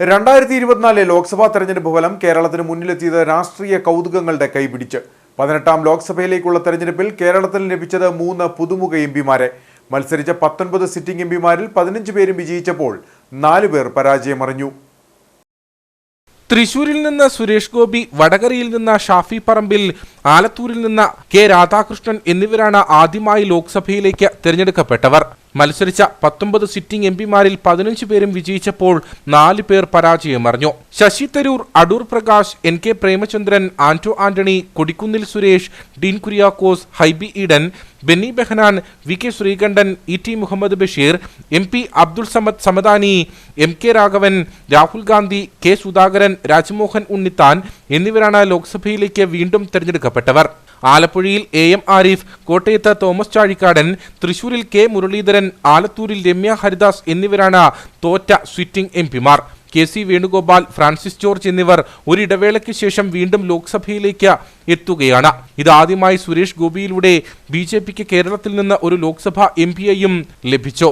രണ്ടായിരത്തി ഇരുപത്തിനാലിലെ ലോക്സഭാ തെരഞ്ഞെടുപ്പ് ഫലം കേരളത്തിന് മുന്നിലെത്തിയത് രാഷ്ട്രീയ കൗതുകങ്ങളുടെ കൈപിടിച്ച്. പതിനെട്ടാം ലോക്സഭയിലേക്കുള്ള തെരഞ്ഞെടുപ്പിൽ കേരളത്തിൽ ലഭിച്ചത് മൂന്ന് പുതുമുഖ എം പിമാരെ. മത്സരിച്ച പത്തൊൻപത് സിറ്റിംഗ് എം പിമാരിൽ പതിനഞ്ച് പേരും വിജയിച്ചപ്പോൾ നാലു പേർ പരാജയമറിഞ്ഞു. തൃശൂരിൽ നിന്ന് സുരേഷ് ഗോപി വടകരയിൽ നിന്ന് ഷാഫി പറമ്പിൽ ആലത്തൂരിൽ നിന്ന് കെ രാധാകൃഷ്ണൻ എന്നിവരാണ് ആദ്യമായി ലോക്സഭയിലേക്ക് തിരഞ്ഞെടുക്കപ്പെട്ടവർ. മത്സരിച്ച പത്തൊമ്പത് സിറ്റിംഗ് എം പിമാരിൽ പതിനഞ്ച് പേരും വിജയിച്ചപ്പോൾ നാല് പേർ പരാജയമറിഞ്ഞു Shashi Tharoor Adoor Prakash N K Premachandran Anto Antony Kodikunnil Suresh Dean Kuriakose Hibi Eden Benny Behanan V K Sreekandan E T Muhammad Basheer M P Abdul Samad Samadani M K Raghavan Rahul Gandhi K Sudhakaran Rajmohan Unnithan എന്നിവരാണ് ലോക്സഭയിലേക്ക് വീണ്ടും തെരഞ്ഞെടുക്കപ്പെട്ടവർ. ആലപ്പുഴയിൽ A M Arif കോട്ടയത്ത് തോമസ് ചാഴിക്കാടൻ തൃശൂരിൽ K Muraleedharan ആലത്തൂരിൽ രമ്യ ഹരിദാസ് എന്നിവരാണ് തോറ്റ sitting M പിമാർ. കെ സി വേണുഗോപാൽ ഫ്രാൻസിസ് ജോർജ് എന്നിവർ ഒരിടവേളയ്ക്ക് ശേഷം വീണ്ടും ലോക്സഭയിലേക്ക് എത്തുകയാണ്. ഇതാദ്യമായി സുരേഷ് ഗോപിയിലൂടെ ബി കേരളത്തിൽ നിന്ന് ഒരു ലോക്സഭാ എം പിയെയും ലഭിച്ചു.